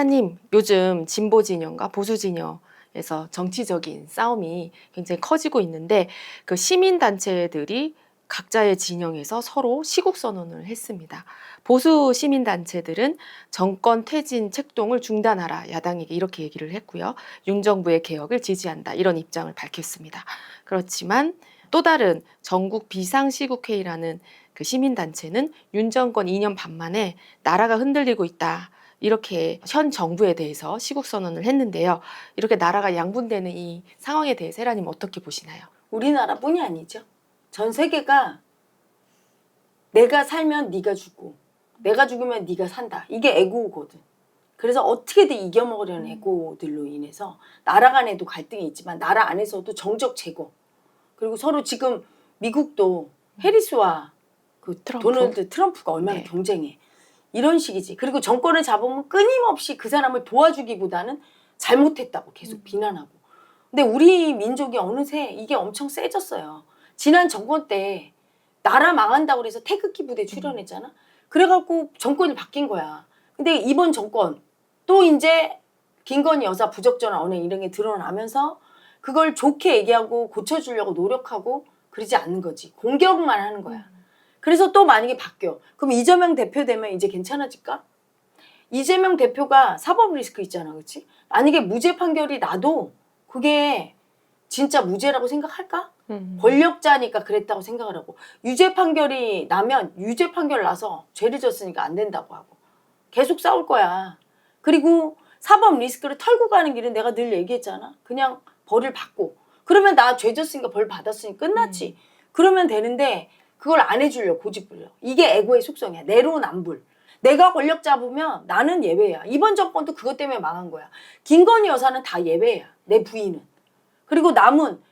세라님, 요즘 진보 진영과 보수 진영에서 정치적인 싸움이 굉장히 커지고 있는데 그 시민 단체들이 각자의 진영에서 서로 시국 선언을 했습니다. 보수 시민 단체들은 정권 퇴진 책동을 중단하라 야당에게 이렇게 얘기를 했고요. 윤 정부의 개혁을 지지한다 이런 입장을 밝혔습니다. 그렇지만 또 다른 전국 비상시국회의라는 그 시민 단체는 윤 정권 2년 반 만에 나라가 흔들리고 있다. 이렇게 현 정부에 대해서 시국 선언을 했는데요. 이렇게 나라가 양분되는 이 상황에 대해 세라님 어떻게 보시나요? 우리나라뿐이 아니죠. 전 세계가 내가 살면 네가 죽고 내가 죽으면 네가 산다. 이게 에고거든. 그래서 어떻게든 이겨먹으려는 에고들로 인해서 나라 간에도 갈등이 있지만 나라 안에서도 정적 제거 그리고 서로 지금 미국도 해리스와 그 트럼프. 도널드 트럼프가 얼마나 네. 경쟁해 이런 식이지. 그리고 정권을 잡으면 끊임없이 그 사람을 도와주기보다는 잘못했다고 계속 비난하고. 근데 우리 민족이 어느새 이게 엄청 세졌어요. 지난 정권 때 나라 망한다고 그래서 태극기 부대 출연했잖아. 그래갖고 정권이 바뀐 거야. 근데 이번 정권 또 이제 김건희 여사 부적절한 언행 이런 게 드러나면서 그걸 좋게 얘기하고 고쳐주려고 노력하고 그러지 않는 거지. 공격만 하는 거야. 그래서 또 만약에 바뀌어. 그럼 이재명 대표 되면 이제 괜찮아질까? 이재명 대표가 사법 리스크 있잖아. 그렇지? 만약에 무죄 판결이 나도 그게 진짜 무죄라고 생각할까? 음. 권력자니까 그랬다고 생각을 하고 유죄 판결이 나면 유죄 판결 나서 죄를 졌으니까 안 된다고 하고 계속 싸울 거야. 그리고 사법 리스크를 털고 가는 길은 내가 늘 얘기했잖아. 그냥 벌을 받고 그러면 나 죄 졌으니까 벌 받았으니 끝났지. 그러면 되는데 그걸 안 해주려 고집부려. 이게 에고의 속성이야. 내로남불. 내가 권력 잡으면 나는 예외야. 이번 정권도 그것 때문에 망한 거야. 김건희 여사는 다 예외야. 내 부인은. 그리고 남은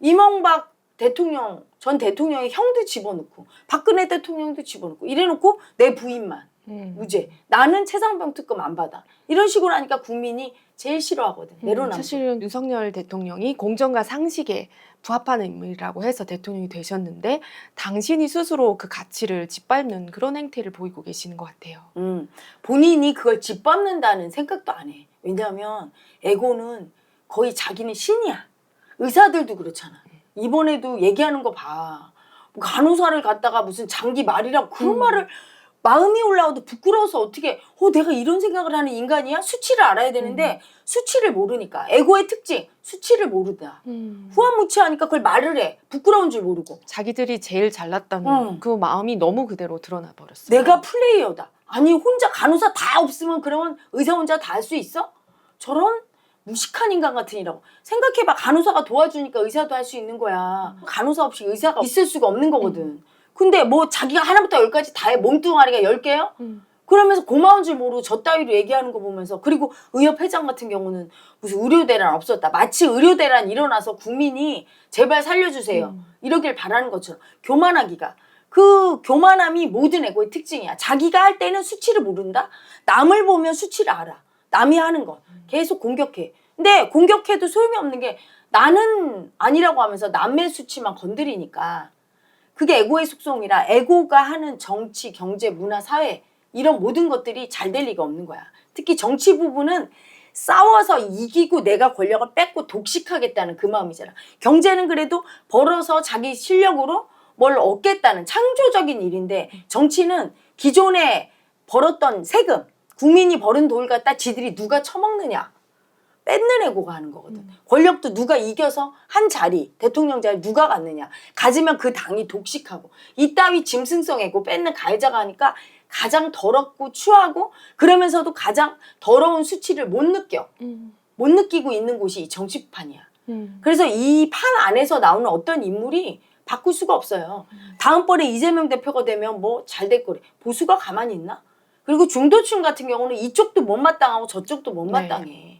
이명박 대통령 전 대통령의 형도 집어넣고 박근혜 대통령도 집어넣고 이래놓고 내 부인만 음. 무죄. 나는 최상병 특검 안 받아. 이런 식으로 하니까 국민이 제일 싫어하거든. 음, 내로남불. 사실은 윤석열 대통령이 공정과 상식에 부합하는 인물이라고 해서 대통령이 되셨는데 당신이 스스로 그 가치를 짓밟는 그런 행태를 보이고 계시는 것 같아요. 음, 본인이 그걸 짓밟는다는 생각도 안 해. 왜냐하면 에고는 거의 자기는 신이야. 의사들도 그렇잖아. 이번에도 얘기하는 거 봐. 뭐 간호사를 갖다가 무슨 장기 말이라고 그런 음. 말을 마음이 올라와도 부끄러워서 어떻게 어 내가 이런 생각을 하는 인간이야? 수치를 알아야 되는데 수치를 모르니까 에고의 특징 수치를 모르다. 음. 후한무치하니까 그걸 말을 해. 부끄러운 줄 모르고. 자기들이 제일 잘났다는 음. 그 마음이 너무 그대로 드러나 버렸어요. 내가 플레이어다. 아니 혼자 간호사 다 없으면 그러면 의사 혼자 다 할 수 있어? 저런 무식한 인간 같으니라고 생각해봐 간호사가 도와주니까 의사도 할 수 있는 거야 간호사 없이 의사가 있을 수가 없는 거거든 근데 뭐 자기가 하나부터 열까지 다 해 몸뚱아리가 열 개요? 음. 그러면서 고마운 줄 모르고 저 따위로 얘기하는 거 보면서 그리고 의협 회장 같은 경우는 무슨 의료 대란 없었다 마치 의료 대란 일어나서 국민이 제발 살려주세요 음. 이러길 바라는 것처럼 교만하기가 그 교만함이 모든 에고의 특징이야. 자기가 할 때는 수치를 모른다. 남을 보면 수치를 알아. 남이 하는 것 계속 공격해. 근데 공격해도 소용이 없는 게 나는 아니라고 하면서 남의 수치만 건드리니까 그게 에고의 속성이라 에고가 하는 정치, 경제, 문화, 사회 이런 모든 것들이 잘 될 리가 없는 거야. 특히 정치 부분은 싸워서 이기고 내가 권력을 뺏고 독식하겠다는 그 마음이잖아. 경제는 그래도 벌어서 자기 실력으로 뭘 얻겠다는 창조적인 일인데 정치는 기존에 벌었던 세금, 국민이 벌은 돈을 갖다 지들이 누가 처먹느냐. 뺏는 애고가 하는 거거든. 권력도 누가 이겨서 한 자리, 대통령 자리 누가 갖느냐. 가지면 그 당이 독식하고. 이 따위 짐승성 애고 뺏는 가해자가 하니까 가장 더럽고 추하고 그러면서도 가장 더러운 수치를 못 느껴. 음. 못 느끼고 있는 곳이 이 정치판이야. 음. 그래서 이 판 안에서 나오는 어떤 인물이 바꿀 수가 없어요. 다음번에 이재명 대표가 되면 뭐 잘 될 거래. 보수가 가만히 있나? 그리고 중도층 같은 경우는 이쪽도 못마땅하고 저쪽도 못마땅해.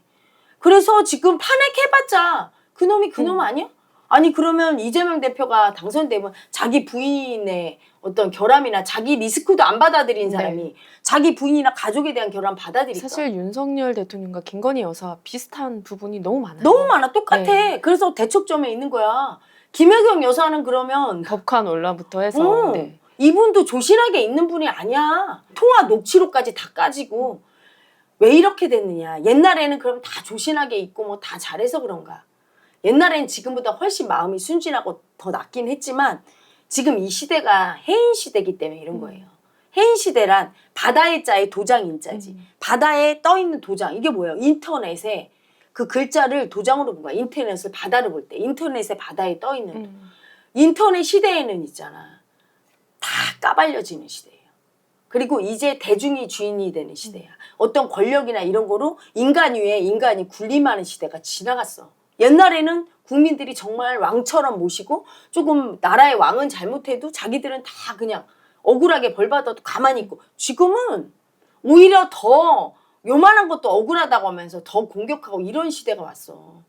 그래서 지금 탄핵해봤자 그놈이 그놈 음. 아니야? 아니 그러면 이재명 대표가 당선되면 자기 부인의 어떤 결함이나 자기 리스크도 안 받아들인 네. 사람이 자기 부인이나 가족에 대한 결함 받아들일까? 사실 윤석열 대통령과 김건희 여사 비슷한 부분이 너무 많아요. 너무 많아 똑같아. 네. 그래서 대척점에 있는 거야. 김혜경 여사는 그러면 법관 논란부터 해서 어, 네. 이분도 조신하게 있는 분이 아니야. 통화 녹취록까지 다 까지고 왜 이렇게 됐느냐? 옛날에는 그럼 다 조신하게 있고 뭐 다 잘해서 그런가? 옛날엔 지금보다 훨씬 마음이 순진하고 더 낫긴 했지만 지금 이 시대가 해인 시대이기 때문에 이런 거예요. 해인 시대란 바다의 자의 도장 인자지. 음. 바다에 떠 있는 도장 이게 뭐예요? 인터넷에 그 글자를 도장으로 본 거야. 인터넷을 바다를 볼 때 인터넷에 바다에 떠 있는 음. 인터넷 시대에는 있잖아. 다 까발려지는 시대예요. 그리고 이제 대중이 주인이 되는 시대야. 어떤 권력이나 이런 거로 인간 위에 인간이 군림하는 시대가 지나갔어. 옛날에는 국민들이 정말 왕처럼 모시고 조금 나라의 왕은 잘못해도 자기들은 다 그냥 억울하게 벌 받아도 가만히 있고 지금은 오히려 더 요만한 것도 억울하다고 하면서 더 공격하고 이런 시대가 왔어.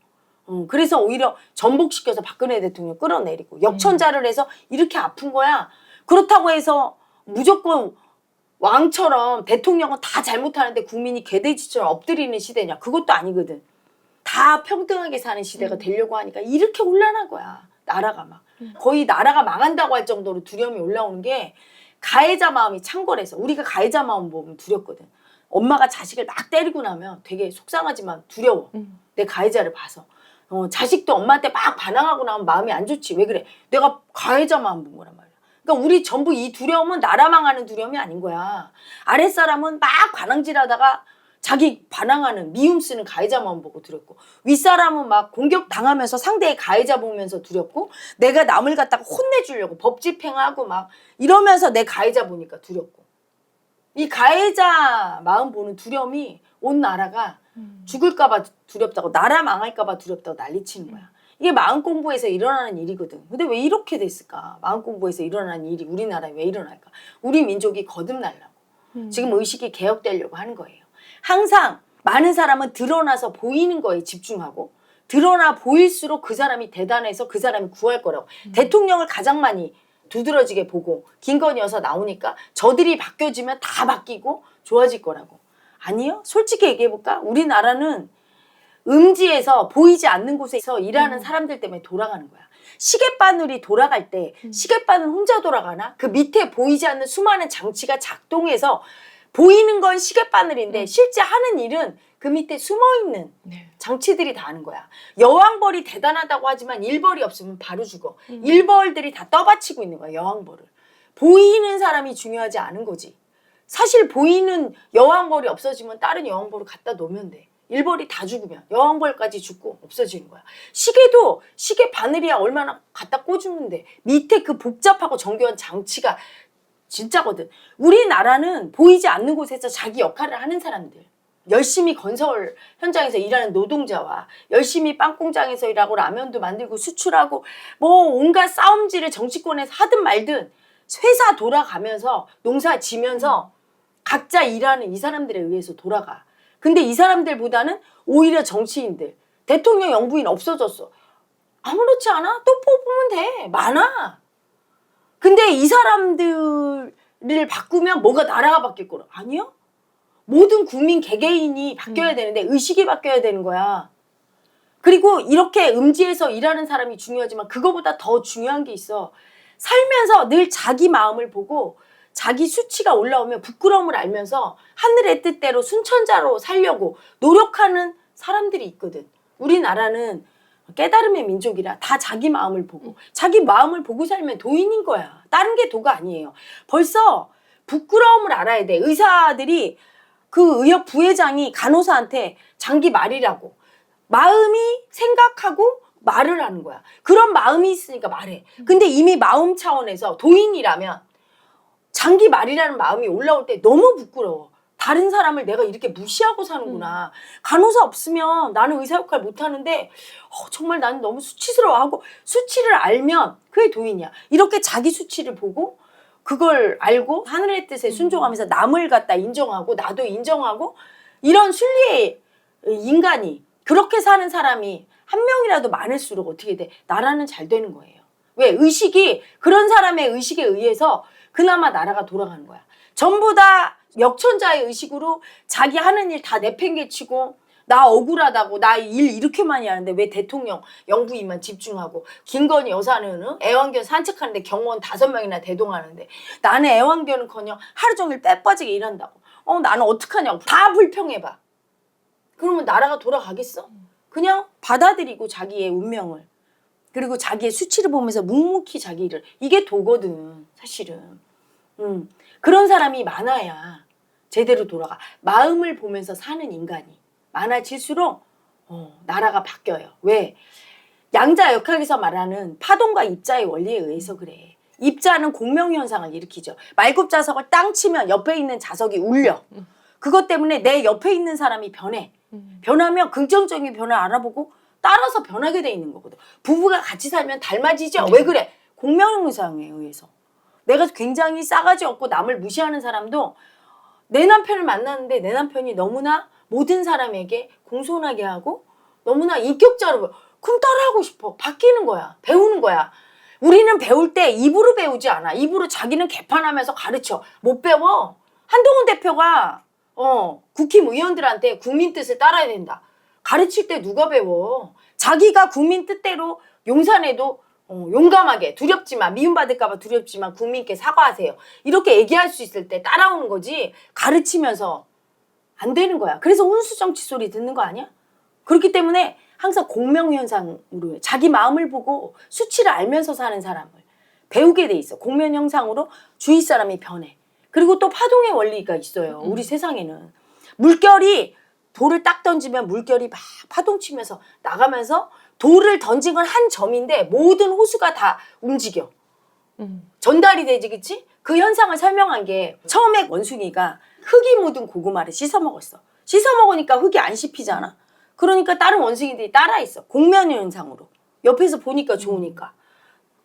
음, 그래서 오히려 전복시켜서 박근혜 대통령 끌어내리고 역천자를 해서 이렇게 아픈 거야. 그렇다고 해서 무조건 왕처럼 대통령은 다 잘못하는데 국민이 개돼지처럼 엎드리는 시대냐? 그것도 아니거든. 다 평등하게 사는 시대가 되려고 하니까 이렇게 혼란한 거야. 나라가 막. 거의 나라가 망한다고 할 정도로 두려움이 올라오는 게 가해자 마음이 창궐해서 우리가 가해자 마음 보면 두렵거든. 엄마가 자식을 막 때리고 나면 되게 속상하지만 두려워. 음. 내 가해자를 봐서. 어, 자식도 엄마한테 막 반항하고 나면 마음이 안 좋지. 왜 그래? 내가 가해자 마음 본 거란 말이야. 그러니까 우리 전부 이 두려움은 나라 망하는 두려움이 아닌 거야. 아랫사람은 막 반항질하다가 자기 반항하는 미움 쓰는 가해자 마음 보고 두렵고 윗사람은 막 공격 당하면서 상대의 가해자 보면서 두렵고 내가 남을 갖다가 혼내주려고 법 집행하고 막 이러면서 내 가해자 보니까 두렵고 이 가해자 마음 보는 두려움이 온 나라가 음. 죽을까봐 두렵다고 나라 망할까봐 두렵다고 난리치는 거야. 이게 마음 공부에서 일어나는 일이거든. 근데 왜 이렇게 됐을까? 마음 공부에서 일어나는 일이 우리나라에 왜 일어날까? 우리 민족이 거듭나려고. 음. 지금 의식이 개혁되려고 하는 거예요. 항상 많은 사람은 드러나서 보이는 거에 집중하고 드러나 보일수록 그 사람이 대단해서 그 사람이 구할 거라고. 대통령을 가장 많이 두드러지게 보고 김건희 여사 나오니까 저들이 바뀌어지면 다 바뀌고 좋아질 거라고. 아니요. 솔직히 얘기해 볼까? 우리나라는 음지에서 보이지 않는 곳에서 일하는 사람들 때문에 돌아가는 거야. 시계바늘이 돌아갈 때 시계바늘 혼자 돌아가나? 그 밑에 보이지 않는 수많은 장치가 작동해서 보이는 건 시계바늘인데 실제 하는 일은 그 밑에 숨어 있는 네. 장치들이 다 하는 거야. 여왕벌이 대단하다고 하지만 일벌이 없으면 바로 죽어. 음. 일벌들이 다 떠받치고 있는 거야, 여왕벌을. 보이는 사람이 중요하지 않은 거지. 사실 보이는 여왕벌이 없어지면 다른 여왕벌을 갖다 놓으면 돼. 일벌이 다 죽으면 여왕벌까지 죽고 없어지는 거야. 시계도 시계 바늘이야 얼마나 갖다 꽂으면 돼. 밑에 그 복잡하고 정교한 장치가 진짜거든. 우리나라는 보이지 않는 곳에서 자기 역할을 하는 사람들. 열심히 건설 현장에서 일하는 노동자와 열심히 빵 공장에서 일하고 라면도 만들고 수출하고 뭐 온갖 싸움질을 정치권에서 하든 말든 회사 돌아가면서 농사 지면서 각자 일하는 이 사람들에 의해서 돌아가. 근데 이 사람들보다는 오히려 정치인들, 대통령 영부인 없어졌어. 아무렇지 않아? 또 뽑으면 돼. 많아. 근데 이 사람들을 바꾸면 뭐가 나라가 바뀔 거라. 아니요? 모든 국민 개개인이 바뀌어야 되는데 의식이 바뀌어야 되는 거야. 그리고 이렇게 음지에서 일하는 사람이 중요하지만 그거보다 더 중요한 게 있어. 살면서 늘 자기 마음을 보고 자기 수치가 올라오면 부끄러움을 알면서 하늘의 뜻대로 순천자로 살려고 노력하는 사람들이 있거든. 우리나라는 깨달음의 민족이라 다 자기 마음을 보고 자기 마음을 보고 살면 도인인 거야. 다른 게 도가 아니에요. 벌써 부끄러움을 알아야 돼. 의사들이 그 의학 부회장이 간호사한테 장기 말이라고 마음이 생각하고 말을 하는 거야. 그런 마음이 있으니까 말해. 근데 이미 마음 차원에서 도인이라면 장기 말이라는 마음이 올라올 때 너무 부끄러워. 다른 사람을 내가 이렇게 무시하고 사는구나. 간호사 없으면 나는 의사 역할 못 하는데 어, 정말 나는 너무 수치스러워하고 수치를 알면 그게 도인이야. 이렇게 자기 수치를 보고 그걸 알고 하늘의 뜻에 순종하면서 남을 갖다 인정하고 나도 인정하고 이런 순리의 인간이 그렇게 사는 사람이 한 명이라도 많을수록 어떻게 돼? 나라는 잘 되는 거예요. 왜? 의식이 그런 사람의 의식에 의해서 그나마 나라가 돌아가는 거야. 전부 다 역천자의 의식으로 자기 하는 일 다 내팽개치고 나 억울하다고 나 일 이렇게 많이 하는데 왜 대통령 영부인만 집중하고 김건희 여사는 응? 애완견 산책하는데 경호원 다섯 명이나 대동하는데 나는 애완견은커녕 하루 종일 빼 빠지게 일한다고 어 나는 어떡하냐고 다 불평해봐 그러면 나라가 돌아가겠어? 그냥 받아들이고 자기의 운명을 그리고 자기의 수치를 보면서 묵묵히 자기 일을 이게 도거든 사실은 음, 그런 사람이 많아야 제대로 돌아가 마음을 보면서 사는 인간이 많아질수록 어, 나라가 바뀌어요 왜 양자 역학에서 말하는 파동과 입자의 원리에 의해서 그래 입자는 공명 현상을 일으키죠 말굽 자석을 땅 치면 옆에 있는 자석이 울려 그것 때문에 내 옆에 있는 사람이 변해 음. 변하면 긍정적인 변화를 알아보고 따라서 변하게 돼 있는 거거든. 부부가 같이 살면 닮아지죠. 네. 왜 그래? 공명 현상에 의해서. 내가 굉장히 싸가지 없고 남을 무시하는 사람도 내 남편을 만났는데 내 남편이 너무나 모든 사람에게 공손하게 하고 너무나 인격자로. 그럼 따라하고 싶어. 바뀌는 거야. 배우는 거야. 우리는 배울 때 입으로 배우지 않아. 입으로 자기는 개판하면서 가르쳐. 못 배워. 한동훈 대표가 어, 국힘 의원들한테 국민 뜻을 따라야 된다. 가르칠 때 누가 배워? 자기가 국민 뜻대로 용산에도 어, 용감하게 두렵지만 미움받을까봐 두렵지만 국민께 사과하세요. 이렇게 얘기할 수 있을 때 따라오는 거지 가르치면서 안 되는 거야. 그래서 훈수 정치 소리 듣는 거 아니야? 그렇기 때문에 항상 공명현상으로 해. 자기 마음을 보고 수치를 알면서 사는 사람을 배우게 돼 있어. 공명현상으로 주위 사람이 변해. 그리고 또 파동의 원리가 있어요. 음. 우리 세상에는 물결이 돌을 딱 던지면 물결이 막 파동치면서 나가면서 돌을 던진 건 한 점인데 모든 호수가 다 움직여. 음. 전달이 되지, 그치? 그 현상을 설명한 게 처음에 원숭이가 흙이 묻은 고구마를 씻어 먹었어. 씻어 먹으니까 흙이 안 씹히잖아. 그러니까 다른 원숭이들이 따라 있어. 공면 현상으로. 옆에서 보니까 좋으니까.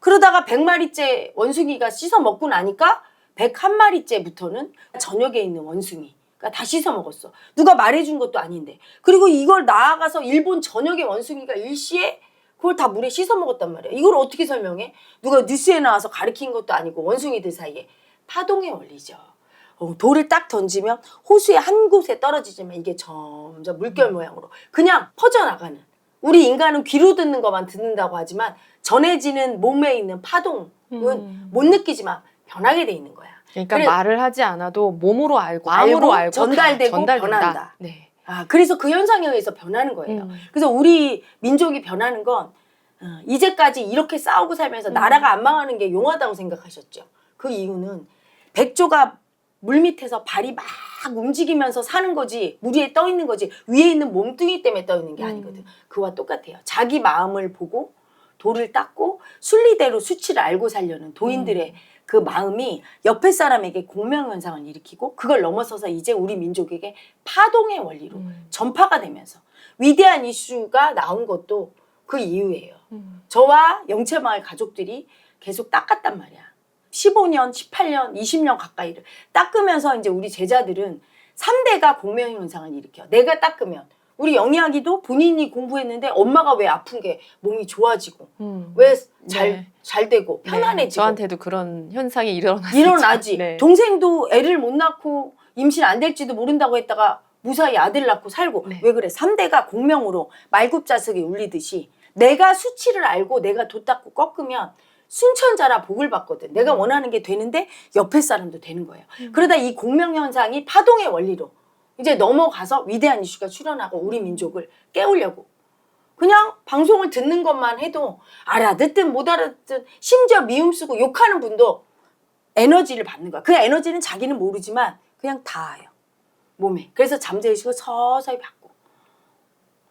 그러다가 100마리째 원숭이가 씻어 먹고 나니까 101마리째부터는 저녁에 있는 원숭이가 다 씻어 먹었어. 누가 말해준 것도 아닌데. 그리고 이걸 나아가서 일본 전역의 원숭이가 일시에 그걸 다 물에 씻어 먹었단 말이야. 이걸 어떻게 설명해? 누가 뉴스에 나와서 가르친 것도 아니고 원숭이들 사이에 파동의 원리죠. 어, 돌을 딱 던지면 호수의 한 곳에 떨어지지만 이게 점점 물결 모양으로 그냥 퍼져나가는 우리 인간은 귀로 듣는 것만 듣는다고 하지만 전해지는 몸에 있는 파동은 음. 못 느끼지만 변하게 돼 있는 거야. 그러니까 그래- 말을 하지 않아도 몸으로 알고 마음으로 알고 전달되고. 변한다. 네. 아, 그래서 그 현상에 의해서 변하는 거예요. 음. 그래서 우리 민족이 변하는 건 어, 이제까지 이렇게 싸우고 살면서 음. 나라가 안 망하는 게 용하다고 생각하셨죠. 그 이유는 백조가 물 밑에서 발이 막 움직이면서 사는 거지 물 위에 떠 있는 거지 위에 있는 몸뚱이 때문에 떠 있는 게 음. 아니거든. 그와 똑같아요. 자기 마음을 보고 돌을 닦고 순리대로 수치를 알고 살려는 도인들의 그 마음이 옆에 사람에게 공명 현상을 일으키고 그걸 넘어서서 이제 우리 민족에게 파동의 원리로 음. 전파가 되면서 위대한 이슈가 나온 것도 그 이유예요. 음. 저와 영채마을 가족들이 계속 닦았단 말이야. 15년, 18년, 20년 가까이를 닦으면서 이제 우리 제자들은 3대가 공명 현상을 일으켜. 내가 닦으면 우리 영희아기도 본인이 공부했는데 엄마가 왜 아픈 게 몸이 좋아지고 음. 왜잘 네. 잘 되고 네, 편안해지고 저한테도 그런 현상이 일어났죠. 일어나지. 네. 동생도 애를 못 낳고 임신 안 될지도 모른다고 했다가 무사히 아들 낳고 살고 네. 왜 그래? 3대가 공명으로 말굽자석이 울리듯이 내가 수치를 알고 내가 도 닦고 꺾으면 순천자라 복을 받거든. 내가 음. 원하는 게 되는데 옆에 사람도 되는 거예요. 그러다 이 공명 현상이 파동의 원리로 이제 넘어가서 위대한 이슈가 출현하고 우리 민족을 깨우려고 그냥 방송을 듣는 것만 해도 알아듣든 못 알아듣든 심지어 미움 쓰고 욕하는 분도 에너지를 받는 거야. 그 에너지는 자기는 모르지만 그냥 닿아요. 몸에. 그래서 잠재의식을 서서히 받고.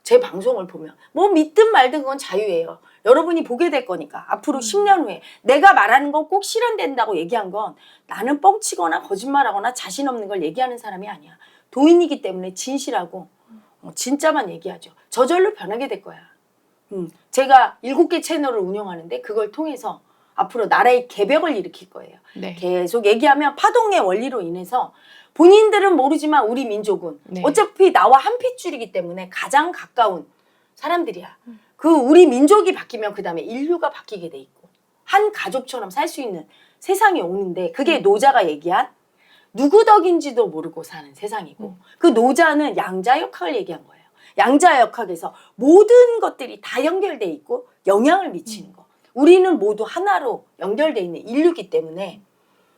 제 방송을 보면 뭐 믿든 말든 그건 자유예요. 여러분이 보게 될 거니까 앞으로 10년 후에 내가 말하는 건 꼭 실현된다고 얘기한 건 나는 뻥치거나 거짓말하거나 자신 없는 걸 얘기하는 사람이 아니야. 도인이기 때문에 진실하고 어, 진짜만 얘기하죠. 저절로 변하게 될 거야. 음, 제가 일곱 개 채널을 운영하는데 그걸 통해서 앞으로 나라의 개벽을 일으킬 거예요. 네. 계속 얘기하면 파동의 원리로 인해서 본인들은 모르지만 우리 민족은 네. 어차피 나와 한 핏줄이기 때문에 가장 가까운 사람들이야. 그 우리 민족이 바뀌면 그 다음에 인류가 바뀌게 돼 있고 한 가족처럼 살 수 있는 세상이 오는데 그게 노자가 얘기한 누구 덕인지도 모르고 사는 세상이고 그 노자는 양자 역학을 얘기한 거예요. 양자 역학에서 모든 것들이 다 연결돼 있고 영향을 미치는 거. 우리는 모두 하나로 연결돼 있는 인류기 때문에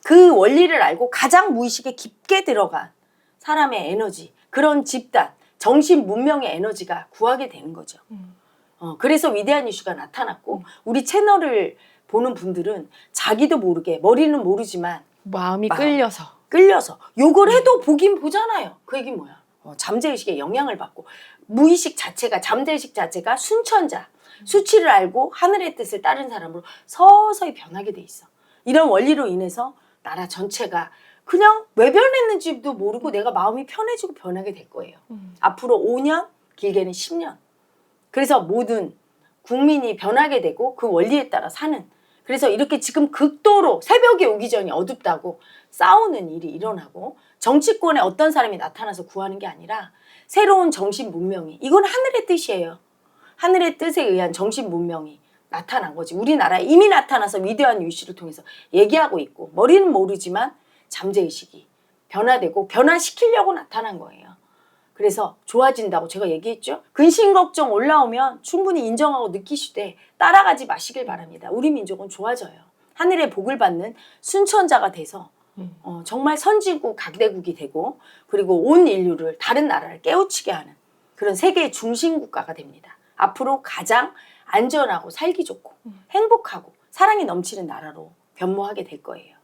그 원리를 알고 가장 무의식에 깊게 들어간 사람의 에너지, 그런 집단, 정신 문명의 에너지가 구하게 되는 거죠. 음. 어, 그래서 위대한 이슈가 나타났고 우리 채널을 보는 분들은 자기도 모르게 머리는 모르지만 마음이 마음. 끌려서 끌려서 요걸 해도 보긴 보잖아요. 그 얘기 뭐야? 어, 잠재의식에 영향을 받고 무의식 자체가 잠재의식 자체가 순천자 수치를 알고 하늘의 뜻을 따른 사람으로 서서히 변하게 돼 있어. 이런 원리로 인해서 나라 전체가 그냥 왜 변했는지도 모르고 내가 마음이 편해지고 변하게 될 거예요. 음. 앞으로 5년, 길게는 10년. 그래서 모든 국민이 변하게 되고 그 원리에 따라 사는. 그래서 이렇게 지금 극도로 새벽에 오기 전이 어둡다고 싸우는 일이 일어나고 정치권에 어떤 사람이 나타나서 구하는 게 아니라 새로운 정신 문명이 이건 하늘의 뜻이에요. 하늘의 뜻에 의한 정신 문명이 나타난 거지. 우리나라에 이미 나타나서 위대한 유씨를 통해서 얘기하고 있고 머리는 모르지만 잠재의식이 변화되고 변화시키려고 나타난 거예요. 그래서 좋아진다고 제가 얘기했죠. 근심 걱정 올라오면 충분히 인정하고 느끼시되 따라가지 마시길 바랍니다. 우리 민족은 좋아져요. 하늘의 복을 받는 순천자가 돼서 음. 어, 정말 선진국 강대국이 되고 그리고 온 인류를 다른 나라를 깨우치게 하는 그런 세계의 중심 국가가 됩니다. 앞으로 가장 안전하고 살기 좋고 행복하고 사랑이 넘치는 나라로 변모하게 될 거예요.